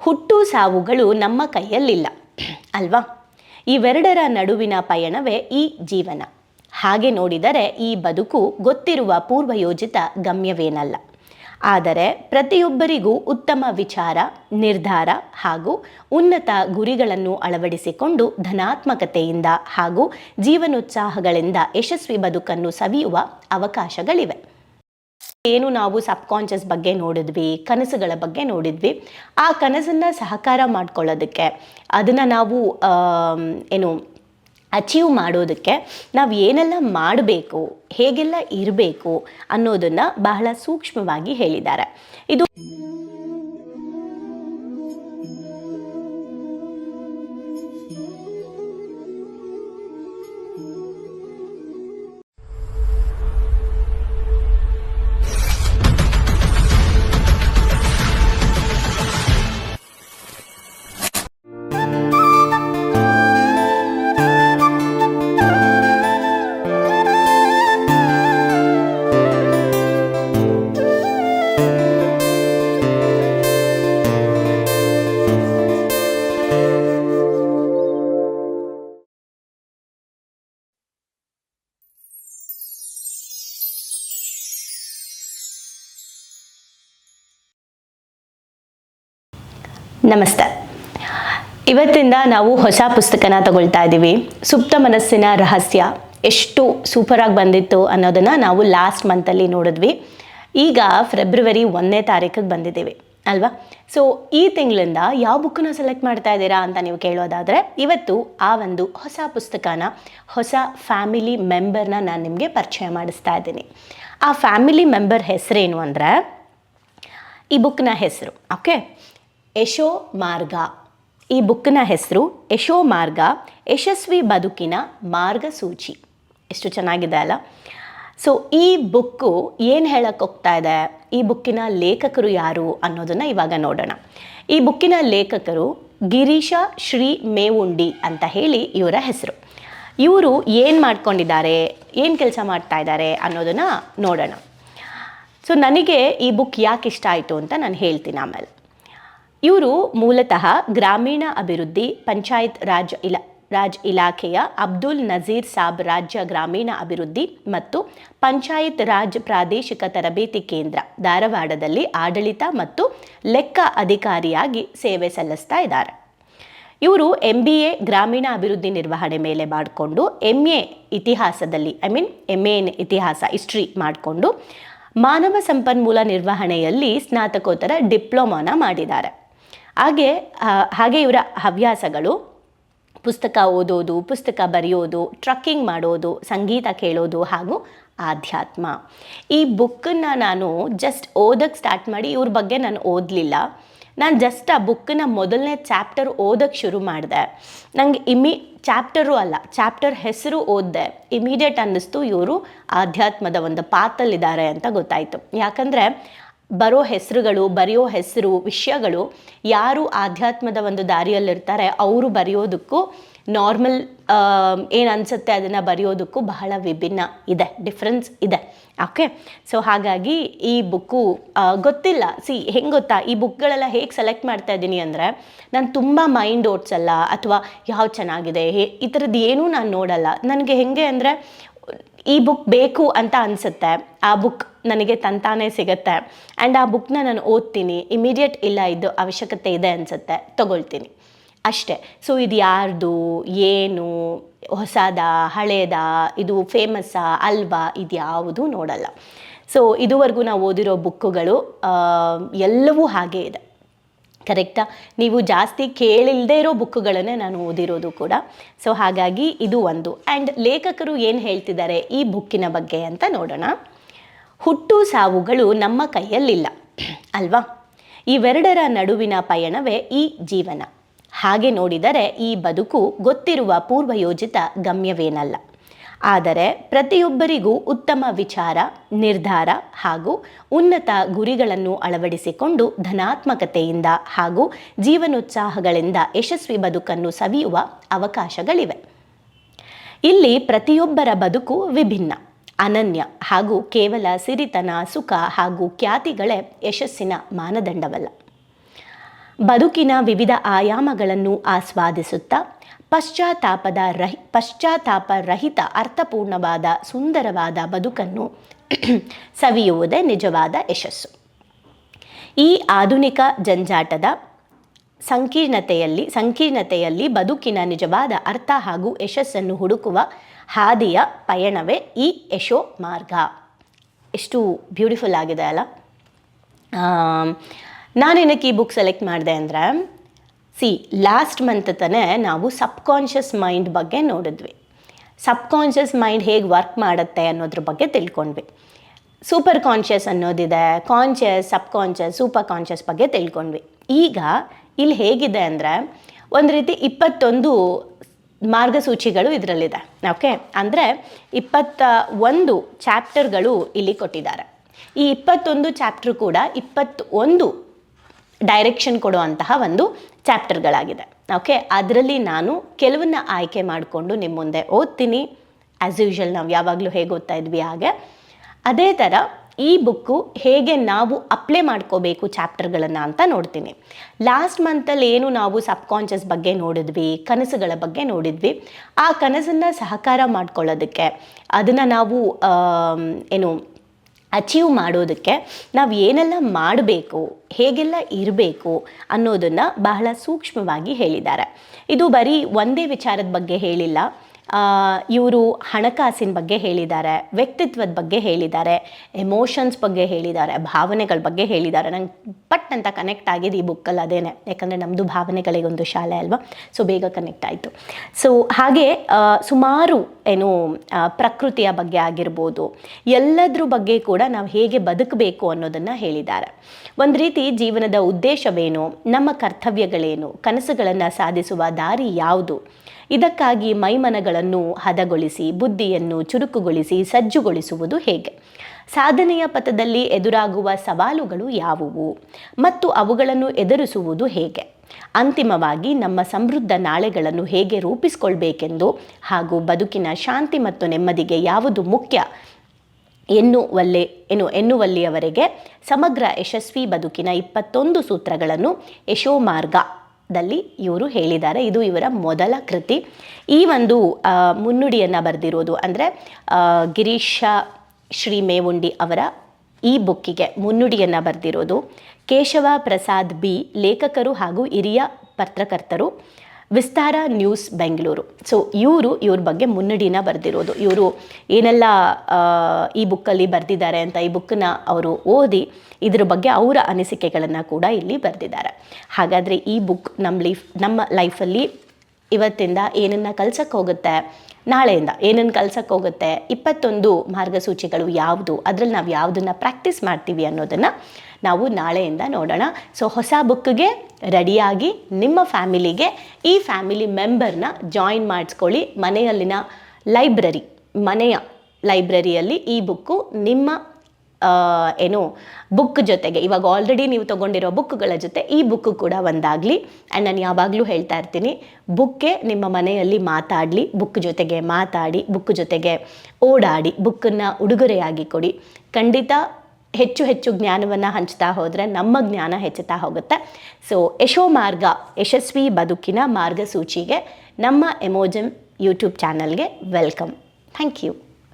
ಹುಟ್ಟು ಸಾವುಗಳು ನಮ್ಮ ಕೈಯಲ್ಲಿಲ್ಲ. ಅಲ್ವಾ? ಇವೆರಡರ ನಡುವಿನ ಪಯಣವೇ ಈ ಜೀವನ. ಹಾಗೆ ನೋಡಿದರೆ ಈ ಬದುಕು ಗೊತ್ತಿರುವ ಪೂರ್ವಯೋಜಿತ ಗಮ್ಯವೇನಲ್ಲ. ಆದರೆ ಪ್ರತಿಯೊಬ್ಬರಿಗೂ ಉತ್ತಮ ವಿಚಾರ, ನಿರ್ಧಾರ ಹಾಗೂ ಉನ್ನತ ಗುರಿಗಳನ್ನು ಅಳವಡಿಸಿಕೊಂಡು ಧನಾತ್ಮಕತೆಯಿಂದ ಹಾಗೂ ಜೀವನೋತ್ಸಾಹಗಳಿಂದ ಯಶಸ್ವಿ ಬದುಕನ್ನು ಸವಿಯುವ ಅವಕಾಶಗಳಿವೆ. ಏನು ನಾವು ಸಬ್ಕಾನ್ಷಿಯಸ್ ಬಗ್ಗೆ ನೋಡಿದ್ವಿ, ಕನಸುಗಳ ಬಗ್ಗೆ ನೋಡಿದ್ವಿ. ಆ ಕನಸನ್ನ ಸಹಕಾರ ಮಾಡ್ಕೊಳ್ಳೋದಕ್ಕೆ, ಅದನ್ನ ನಾವು ಏನು ಅಚೀವ್ ಮಾಡೋದಕ್ಕೆ ನಾವು ಏನೆಲ್ಲ ಮಾಡಬೇಕು, ಹೇಗೆಲ್ಲ ಇರಬೇಕು ಅನ್ನೋದನ್ನ ಬಹಳ ಸೂಕ್ಷ್ಮವಾಗಿ ಹೇಳಿದ್ದಾರೆ. ಇದು ನಮಸ್ತೆ. ಇವತ್ತಿಂದ ನಾವು ಹೊಸ ಪುಸ್ತಕನ ತಗೊಳ್ತಾ ಇದ್ದೀವಿ ಸುಪ್ತ ಮನಸ್ಸಿನ ರಹಸ್ಯ. ಎಷ್ಟು ಸೂಪರಾಗಿ ಬಂದಿತ್ತು ಅನ್ನೋದನ್ನು ನಾವು ಲಾಸ್ಟ್ ಮಂತಲ್ಲಿ ನೋಡಿದ್ವಿ. ಈಗ ಫೆಬ್ರವರಿ ಒಂದನೇ ತಾರೀಕಿಗೆ ಬಂದಿದ್ದೀವಿ. ಅಲ್ವಾ? ಸೊ ಈ ತಿಂಗಳಿಂದ ಯಾವ ಬುಕ್ಕನ್ನ ಸೆಲೆಕ್ಟ್ ಮಾಡ್ತಾ ಇದ್ದೀರಾ ಅಂತ ನೀವು ಕೇಳೋದಾದರೆ, ಇವತ್ತು ಆ ಒಂದು ಹೊಸ ಪುಸ್ತಕನ, ಹೊಸ ಫ್ಯಾಮಿಲಿ ಮೆಂಬರ್ನ ನಾನು ನಿಮಗೆ ಪರಿಚಯ ಮಾಡಿಸ್ತಾ ಇದ್ದೀನಿ. ಆ ಫ್ಯಾಮಿಲಿ ಮೆಂಬರ್ ಹೆಸರೇನು ಅಂದರೆ, ಈ ಬುಕ್ನ ಹೆಸರು ಓಕೆ ಯಶೋ ಮಾರ್ಗ. ಈ ಬುಕ್ನ ಹೆಸರು ಯಶೋ ಮಾರ್ಗ, ಯಶಸ್ವಿ ಬದುಕಿನ ಮಾರ್ಗಸೂಚಿ. ಎಷ್ಟು ಚೆನ್ನಾಗಿದೆ ಅಲ್ಲ? ಸೊ ಈ ಬುಕ್ಕು ಏನು ಹೇಳಕ್ಕೆ ಹೋಗ್ತಾ ಇದೆ? ಈ ಬುಕ್ಕಿನ ಲೇಖಕರು ಯಾರು ಅನ್ನೋದನ್ನು ಇವಾಗ ನೋಡೋಣ. ಈ ಬುಕ್ಕಿನ ಲೇಖಕರು ಗಿರೀಶ ಶ್ರೀ ಮೇವುಂಡಿ ಅಂತ ಹೇಳಿ ಇವರ ಹೆಸರು. ಇವರು ಏನು ಮಾಡ್ಕೊಂಡಿದ್ದಾರೆ? ಏನು ಕೆಲಸ ಮಾಡ್ತಾ ಇದ್ದಾರೆ ಅನ್ನೋದನ್ನು ನೋಡೋಣ. ಸೊ ನನಗೆ ಈ ಬುಕ್ ಯಾಕೆ ಇಷ್ಟ ಆಯಿತು ಅಂತ ನಾನು ಹೇಳ್ತೀನಿ ಆಮೇಲೆ. ಇವರು ಮೂಲತಃ ಗ್ರಾಮೀಣ ಅಭಿವೃದ್ಧಿ ಪಂಚಾಯತ್ ರಾಜ್ ಇಲ, ರಾಜ್ ಇಲಾಖೆಯ ಅಬ್ದುಲ್ ನಜೀರ್ ಸಾಬ್ ರಾಜ್ಯ ಗ್ರಾಮೀಣ ಅಭಿವೃದ್ಧಿ ಮತ್ತು ಪಂಚಾಯತ್ ರಾಜ್ ಪ್ರಾದೇಶಿಕ ತರಬೇತಿ ಕೇಂದ್ರ ಧಾರವಾಡದಲ್ಲಿ ಆಡಳಿತ ಮತ್ತು ಲೆಕ್ಕ ಅಧಿಕಾರಿಯಾಗಿ ಸೇವೆ ಸಲ್ಲಿಸ್ತಾ ಇದ್ದಾರೆ. ಇವರು ಎಂ ಬಿ ಎ ಗ್ರಾಮೀಣ ಅಭಿವೃದ್ಧಿ ನಿರ್ವಹಣೆ ಮೇಲೆ ಮಾಡಿಕೊಂಡು ಎಂ ಎ ಇತಿಹಾಸದಲ್ಲಿ, ಐ ಮೀನ್ ಎಂ ಎನ್ ಇತಿಹಾಸ, ಹಿಸ್ಟ್ರಿ ಮಾಡಿಕೊಂಡು ಮಾನವ ಸಂಪನ್ಮೂಲ ನಿರ್ವಹಣೆಯಲ್ಲಿ ಸ್ನಾತಕೋತ್ತರ ಡಿಪ್ಲೊಮಾನ ಮಾಡಿದ್ದಾರೆ. ಹಾಗೆ ಹಾಗೆ ಇವರ ಹವ್ಯಾಸಗಳು. ಪುಸ್ತಕ ಓದೋದು, ಪುಸ್ತಕ ಬರೆಯೋದು, ಟ್ರಕ್ಕಿಂಗ್ ಮಾಡೋದು, ಸಂಗೀತ ಕೇಳೋದು ಹಾಗೂ ಆಧ್ಯಾತ್ಮ. ಈ ಬುಕ್ಕನ್ನು ನಾನು ಜಸ್ಟ್ ಓದಕ್ಕೆ ಸ್ಟಾರ್ಟ್ ಮಾಡಿ ಇವ್ರ ಬಗ್ಗೆ ನಾನು ಓದಲಿಲ್ಲ. ನಾನು ಜಸ್ಟ್ ಆ ಬುಕ್ಕನ್ನ ಮೊದಲನೇ ಚಾಪ್ಟರ್ ಓದೋಕ್ಕೆ ಶುರು ಮಾಡಿದೆ. ನನಗೆ ಇಮಿ, ಚಾಪ್ಟರು ಅಲ್ಲ, ಚಾಪ್ಟರ್ ಹೆಸರು ಓದಿದೆ. ಇಮಿಡಿಯೇಟ್ ಅನ್ನಿಸ್ತು ಇವರು ಆಧ್ಯಾತ್ಮದ ಒಂದು ಪಾತಲ್ಲಿದ್ದಾರೆ ಅಂತ ಗೊತ್ತಾಯಿತು. ಯಾಕಂದರೆ ಬರೋ ಹೆಸರುಗಳು, ಬರೆಯೋ ಹೆಸರು, ವಿಷಯಗಳು ಯಾರು ಆಧ್ಯಾತ್ಮದ ಒಂದು ದಾರಿಯಲ್ಲಿರ್ತಾರೆ ಅವರು ಬರೆಯೋದಕ್ಕೂ ನಾರ್ಮಲ್ ಏನು ಅನಿಸುತ್ತೆ ಅದನ್ನು ಬರೆಯೋದಕ್ಕೂ ಬಹಳ ವಿಭಿನ್ನ ಇದೆ ಡಿಫ್ರೆನ್ಸ್ ಇದೆ. ಓಕೆ ಸೊ ಹಾಗಾಗಿ ಈ ಬುಕ್ಕು ಗೊತ್ತಿಲ್ಲ. ಸಿ ಹೆಂಗೆ ಗೊತ್ತಾ? ಈ ಬುಕ್ಗಳೆಲ್ಲ ಹೇಗೆ ಸೆಲೆಕ್ಟ್ ಮಾಡ್ತಾ ಇದ್ದೀನಿ ಅಂದರೆ ನಾನು ತುಂಬ ಮೈಂಡ್ ಓಡ್ಸಲ್ಲ ಅಥವಾ ಯಾವ ಚೆನ್ನಾಗಿದೆ, ಹೇ, ಈ ಥರದ್ದು ಏನೂ ನಾನು ನೋಡಲ್ಲ. ನನಗೆ ಹೆಂಗೆ ಅಂದರೆ ಈ ಬುಕ್ ಬೇಕು ಅಂತ ಅನಿಸುತ್ತೆ, ಆ ಬುಕ್ ನನಗೆ ತಂತಾನೇ ಸಿಗುತ್ತೆ. ಆ್ಯಂಡ್ ಆ ಬುಕ್ನ ನಾನು ಓದ್ತೀನಿ. ಇಮಿಡಿಯೇಟ್ ಇಲ್ಲ, ಇದು ಅವಶ್ಯಕತೆ ಇದೆ ಅನಿಸುತ್ತೆ. ತಗೊಳ್ತೀನಿ. ಅಷ್ಟೇ. ಸೊ ಇದು ಯಾರ್ದು? ಏನು? ಹೊಸದ? ಹಳೇದ? ಇದು ಫೇಮಸ್ಸಾ ಅಲ್ವಾ? ಇದು ಯಾವುದೂ ನೋಡಲ್ಲ. ಸೊ ಇದುವರೆಗೂ ನಾವು ಓದಿರೋ ಬುಕ್ಕುಗಳು ಎಲ್ಲವೂ ಹಾಗೇ ಇದೆ. ಕರೆಕ್ಟಾ ನೀವು ಜಾಸ್ತಿ ಕೇಳಿಲ್ಲದೆ ಇರೋ ಬುಕ್ಕುಗಳನ್ನೇ ನಾನು ಓದಿರೋದು ಕೂಡ. ಸೊ ಹಾಗಾಗಿ ಇದು ಒಂದು. ಆ್ಯಂಡ್ ಲೇಖಕರು ಏನು ಹೇಳ್ತಿದ್ದಾರೆ ಈ ಬುಕ್ಕಿನ ಬಗ್ಗೆ ಅಂತ ನೋಡೋಣ. ಹುಟ್ಟು ಸಾವುಗಳು ನಮ್ಮ ಕೈಯಲ್ಲಿಲ್ಲ. ಅಲ್ವಾ? ಇವೆರಡರ ನಡುವಿನ ಪಯಣವೇ ಈ ಜೀವನ. ಹಾಗೆ ನೋಡಿದರೆ ಈ ಬದುಕು ಗೊತ್ತಿರುವ ಪೂರ್ವಯೋಜಿತ ಗಮ್ಯವೇನಲ್ಲ. ಆದರೆ ಪ್ರತಿಯೊಬ್ಬರಿಗೂ ಉತ್ತಮ ವಿಚಾರ, ನಿರ್ಧಾರ ಹಾಗೂ ಉನ್ನತ ಗುರಿಗಳನ್ನು ಅಳವಡಿಸಿಕೊಂಡು ಧನಾತ್ಮಕತೆಯಿಂದ ಹಾಗೂ ಜೀವನೋತ್ಸಾಹಗಳಿಂದ ಯಶಸ್ವಿ ಬದುಕನ್ನು ಸವಿಯುವ ಅವಕಾಶಗಳಿವೆ. ಇಲ್ಲಿ ಪ್ರತಿಯೊಬ್ಬರ ಬದುಕು ವಿಭಿನ್ನ. ಅನನ್ಯ ಹಾಗೂ ಕೇವಲ ಸಿರಿತನ, ಸುಖ ಹಾಗೂ ಖ್ಯಾತಿಗಳೇ ಯಶಸ್ಸಿನ ಮಾನದಂಡವಲ್ಲ. ಬದುಕಿನ ವಿವಿಧ ಆಯಾಮಗಳನ್ನು ಆಸ್ವಾದಿಸುತ್ತಾ ಪಶ್ಚಾತ್ತಾಪದ ರಹಿ ಪಶ್ಚಾತ್ತಾಪ ರಹಿತ ಅರ್ಥಪೂರ್ಣವಾದ ಸುಂದರವಾದ ಬದುಕನ್ನು ಸವಿಯುವುದೇ ನಿಜವಾದ ಯಶಸ್ಸು. ಈ ಆಧುನಿಕ ಜಂಜಾಟದ ಸಂಕೀರ್ಣತೆಯಲ್ಲಿ ಸಂಕೀರ್ಣತೆಯಲ್ಲಿ ಬದುಕಿನ ನಿಜವಾದ ಅರ್ಥ ಹಾಗೂ ಯಶಸ್ಸನ್ನು ಹುಡುಕುವ ಹಾದಿಯ ಪಯಣವೇ ಈ ಯಶೋ ಮಾರ್ಗ. ಎಷ್ಟು ಬ್ಯೂಟಿಫುಲ್ ಆಗಿದೆ ಅಲ್ಲ? ನಾನು ಏನಕ್ಕೆ ಈ ಬುಕ್ ಸೆಲೆಕ್ಟ್ ಮಾಡಿದೆ ಅಂದರೆ ಸಿ ಲಾಸ್ಟ್ ಮಂತ್ ತಾನೇ ನಾವು ಸಬ್ಕಾನ್ಷಿಯಸ್ ಮೈಂಡ್ ಬಗ್ಗೆ ನೋಡಿದ್ವಿ. ಸಬ್ಕಾನ್ಷಿಯಸ್ ಮೈಂಡ್ ಹೇಗೆ ವರ್ಕ್ ಮಾಡುತ್ತೆ ಅನ್ನೋದ್ರ ಬಗ್ಗೆ ತಿಳ್ಕೊಂಡ್ವಿ. ಸೂಪರ್ ಕಾನ್ಷಿಯಸ್ ಅನ್ನೋದಿದೆ ಕಾನ್ಷಿಯಸ್ ಸಬ್ಕಾನ್ಷಿಯಸ್ ಸೂಪರ್ ಕಾನ್ಷಿಯಸ್ ಬಗ್ಗೆ ತಿಳ್ಕೊಂಡ್ವಿ. ಈಗ ಇಲ್ಲಿ ಹೇಗಿದೆ ಅಂದರೆ ಒಂದು ರೀತಿ ಇಪ್ಪತ್ತೊಂದು ಮಾರ್ಗಸೂಚಿಗಳು ಇದರಲ್ಲಿದೆ. ಓಕೆ ಅಂದರೆ ಇಪ್ಪತ್ತ ಒಂದು ಚಾಪ್ಟರ್ಗಳು ಇಲ್ಲಿ ಕೊಟ್ಟಿದ್ದಾರೆ. ಈ ಇಪ್ಪತ್ತೊಂದು ಚಾಪ್ಟರ್ ಕೂಡ ಇಪ್ಪತ್ತೊಂದು ಡೈರೆಕ್ಷನ್ ಕೊಡುವಂತಹ ಒಂದು ಚಾಪ್ಟರ್ಗಳಾಗಿದೆ. ಓಕೆ ಅದರಲ್ಲಿ ನಾನು ಕೆಲವನ್ನ ಆಯ್ಕೆ ಮಾಡಿಕೊಂಡು ನಿಮ್ಮ ಮುಂದೆ ಓದ್ತೀನಿ. ಆ್ಯಸ್ ಯೂಶ್ವಲ್ ನಾವು ಯಾವಾಗಲೂ ಹೇಗೆ ಓದ್ತಾ ಇದ್ವಿ ಹಾಗೆ. ಅದೇ ಥರ ಈ ಬುಕ್ಕು ಹೇಗೆ ನಾವು ಅಪ್ಲೈ ಮಾಡ್ಕೋಬೇಕು ಚಾಪ್ಟರ್ಗಳನ್ನು ಅಂತ ನೋಡ್ತೀನಿ. ಲಾಸ್ಟ್ ಮಂತಲ್ಲಿ ಏನು ನಾವು ಸಬ್ಕಾನ್ಷಿಯಸ್ ಬಗ್ಗೆ ನೋಡಿದ್ವಿ, ಕನಸುಗಳ ಬಗ್ಗೆ ನೋಡಿದ್ವಿ. ಆ ಕನಸನ್ನು ಸಹಕಾರ ಮಾಡ್ಕೊಳ್ಳೋದಕ್ಕೆ, ಅದನ್ನು ನಾವು ಏನು ಅಚೀವ್ ಮಾಡೋದಕ್ಕೆ ನಾವು ಏನೆಲ್ಲ ಮಾಡಬೇಕು, ಹೇಗೆಲ್ಲ ಇರಬೇಕು ಅನ್ನೋದನ್ನು ಬಹಳ ಸೂಕ್ಷ್ಮವಾಗಿ ಹೇಳಿದ್ದಾರೆ. ಇದು ಬರೀ ಒಂದೇ ವಿಚಾರದ ಬಗ್ಗೆ ಹೇಳಿಲ್ಲ. ಇವರು ಹಣಕಾಸಿನ ಬಗ್ಗೆ ಹೇಳಿದ್ದಾರೆ, ವ್ಯಕ್ತಿತ್ವದ ಬಗ್ಗೆ ಹೇಳಿದ್ದಾರೆ ಎಮೋಷನ್ಸ್ ಬಗ್ಗೆ ಹೇಳಿದ್ದಾರೆ, ಭಾವನೆಗಳ ಬಗ್ಗೆ ಹೇಳಿದ್ದಾರೆ. ನಂಗೆ ಪಟ್ ಅಂತ ಕನೆಕ್ಟ್ ಆಗಿದೆ ಈ ಬುಕ್ಕಲ್ಲಿ ಅದೇನೆ. ಯಾಕಂದರೆ ನಮ್ಮದು ಭಾವನೆಗಳಿಗೊಂದು ಶಾಲೆ ಅಲ್ವಾ? ಸೊ ಬೇಗ ಕನೆಕ್ಟ್ ಆಯಿತು. ಸೊ ಹಾಗೆ ಸುಮಾರು ಏನು ಪ್ರಕೃತಿಯ ಬಗ್ಗೆ ಆಗಿರ್ಬೋದು, ಎಲ್ಲದ್ರ ಬಗ್ಗೆ ಕೂಡ ನಾವು ಹೇಗೆ ಬದುಕಬೇಕು ಅನ್ನೋದನ್ನು ಹೇಳಿದ್ದಾರೆ. ಒಂದು ರೀತಿ ಜೀವನದ ಉದ್ದೇಶವೇನು, ನಮ್ಮ ಕರ್ತವ್ಯಗಳೇನು, ಕನಸುಗಳನ್ನು ಸಾಧಿಸುವ ದಾರಿ ಯಾವುದು? ಇದಕ್ಕಾಗಿ ಮೈಮನಗಳನ್ನು ಹದಗೊಳಿಸಿ, ಬುದ್ಧಿಯನ್ನು ಚುರುಕುಗೊಳಿಸಿ, ಸಜ್ಜುಗೊಳಿಸುವುದು ಹೇಗೆ? ಸಾಧನೆಯ ಪಥದಲ್ಲಿ ಎದುರಾಗುವ ಸವಾಲುಗಳು ಯಾವುವು? ಮತ್ತು ಅವುಗಳನ್ನು ಎದುರಿಸುವುದು ಹೇಗೆ? ಅಂತಿಮವಾಗಿ ನಮ್ಮ ಸಮೃದ್ಧ ನಾಳೆಗಳನ್ನು ಹೇಗೆ ರೂಪಿಸಿಕೊಳ್ಬೇಕೆಂದು ಹಾಗೂ ಬದುಕಿನ ಶಾಂತಿ ಮತ್ತು ನೆಮ್ಮದಿಗೆ ಯಾವುದು ಮುಖ್ಯ ಎನ್ನುವಲ್ಲಿ, ಎನ್ನು, ಎನ್ನುವಲ್ಲಿಯವರೆಗೆ ಸಮಗ್ರ ಯಶಸ್ವಿ ಬದುಕಿನ ಇಪ್ಪತ್ತೊಂದು ಸೂತ್ರಗಳನ್ನು ಯಶೋಮಾರ್ಗದಲ್ಲಿ ಇವರು ಹೇಳಿದ್ದಾರೆ. ಇದು ಇವರ ಮೊದಲ ಕೃತಿ. ಈ ಒಂದು ಮುನ್ನುಡಿಯನ್ನು ಬರೆದಿರೋದು ಅಂದರೆ ಗಿರೀಶ ಶ್ರೀ ಮೇವುಂಡಿ ಅವರ ಈ ಬುಕ್ಕಿಗೆ ಮುನ್ನುಡಿಯನ್ನು ಬರೆದಿರೋದು. ಕೇಶವ ಪ್ರಸಾದ್ ಬಿ, ಲೇಖಕರು ಹಾಗೂ ಹಿರಿಯ ಪತ್ರಕರ್ತರು. ವಿಸ್ತಾರ ನ್ಯೂಸ್ ಬೆಂಗಳೂರು. ಸೊ ಇವರು ಇವ್ರ ಬಗ್ಗೆ ಮುನ್ನಡಿನ ಬರೆದಿರೋದು. ಇವರು ಏನೆಲ್ಲ ಈ ಬುಕ್ಕಲ್ಲಿ ಬರೆದಿದ್ದಾರೆ ಅಂತ ಈ ಬುಕ್ಕನ್ನ ಅವರು ಓದಿ ಇದ್ರ ಬಗ್ಗೆ ಅವರ ಅನಿಸಿಕೆಗಳನ್ನು ಕೂಡ ಇಲ್ಲಿ ಬರೆದಿದ್ದಾರೆ. ಹಾಗಾದರೆ ಈ ಬುಕ್ ನಮ್ಮ ಲೈಫ್, ನಮ್ಮ ಲೈಫಲ್ಲಿ ಇವತ್ತಿಂದ ಏನನ್ನು ಕಲ್ಸಕ್ಕೆ ಹೋಗುತ್ತೆ, ನಾಳೆಯಿಂದ ಏನನ್ನು ಕಲ್ಸಕ್ಕೆ ಹೋಗುತ್ತೆ, ಇಪ್ಪತ್ತೊಂದು ಮಾರ್ಗಸೂಚಿಗಳು ಯಾವುದು, ಅದರಲ್ಲಿ ನಾವು ಯಾವುದನ್ನು ಪ್ರಾಕ್ಟೀಸ್ ಮಾಡ್ತೀವಿ ಅನ್ನೋದನ್ನು ನಾವು ನಾಳೆಯಿಂದ ನೋಡೋಣ. ಸೊ ಹೊಸ ಬುಕ್ಗೆ ರೆಡಿಯಾಗಿ ನಿಮ್ಮ ಫ್ಯಾಮಿಲಿಗೆ ಈ ಫ್ಯಾಮಿಲಿ ಮೆಂಬರ್ನ ಜಾಯಿನ್ ಮಾಡಿಸ್ಕೊಳ್ಳಿ. ಮನೆಯಲ್ಲಿನ ಲೈಬ್ರರಿ, ಮನೆಯ ಲೈಬ್ರರಿಯಲ್ಲಿ ಈ ಬುಕ್ಕು ನಿಮ್ಮ ಏನು, ಬುಕ್ ಜೊತೆಗೆ, ಇವಾಗ ಆಲ್ರೆಡಿ ನೀವು ತೊಗೊಂಡಿರೋ ಬುಕ್ಗಳ ಜೊತೆ ಈ ಬುಕ್ಕು ಕೂಡ ಒಂದಾಗಲಿ. ಆ್ಯಂಡ್ ನಾನು ಯಾವಾಗಲೂ ಹೇಳ್ತಾ ಇರ್ತೀನಿ, ಬುಕ್ಕೆ ನಿಮ್ಮ ಮನೆಯಲ್ಲಿ ಮಾತಾಡಲಿ, ಬುಕ್ ಜೊತೆಗೆ ಮಾತಾಡಿ, ಬುಕ್ ಜೊತೆಗೆ ಓಡಾಡಿ, ಬುಕ್ಕನ್ನು ಉಡುಗೊರೆಯಾಗಿ ಕೊಡಿ. ಖಂಡಿತ ಹೆಚ್ಚು ಹೆಚ್ಚು ಜ್ಞಾನವನ್ನು ಹಂಚ್ತಾ ಹೋದರೆ ನಮ್ಮ ಜ್ಞಾನ ಹೆಚ್ಚುತ್ತಾ ಹೋಗುತ್ತೆ. ಸೊ ಯಶೋ ಮಾರ್ಗ, ಯಶಸ್ವಿ ಬದುಕಿನ ಮಾರ್ಗಸೂಚಿಗೆ ನಮ್ಮ ಎಮೋಜಮ್ ಯೂಟ್ಯೂಬ್ ಚಾನಲ್ಗೆ ವೆಲ್ಕಮ್ ಥ್ಯಾಂಕ್ ಯು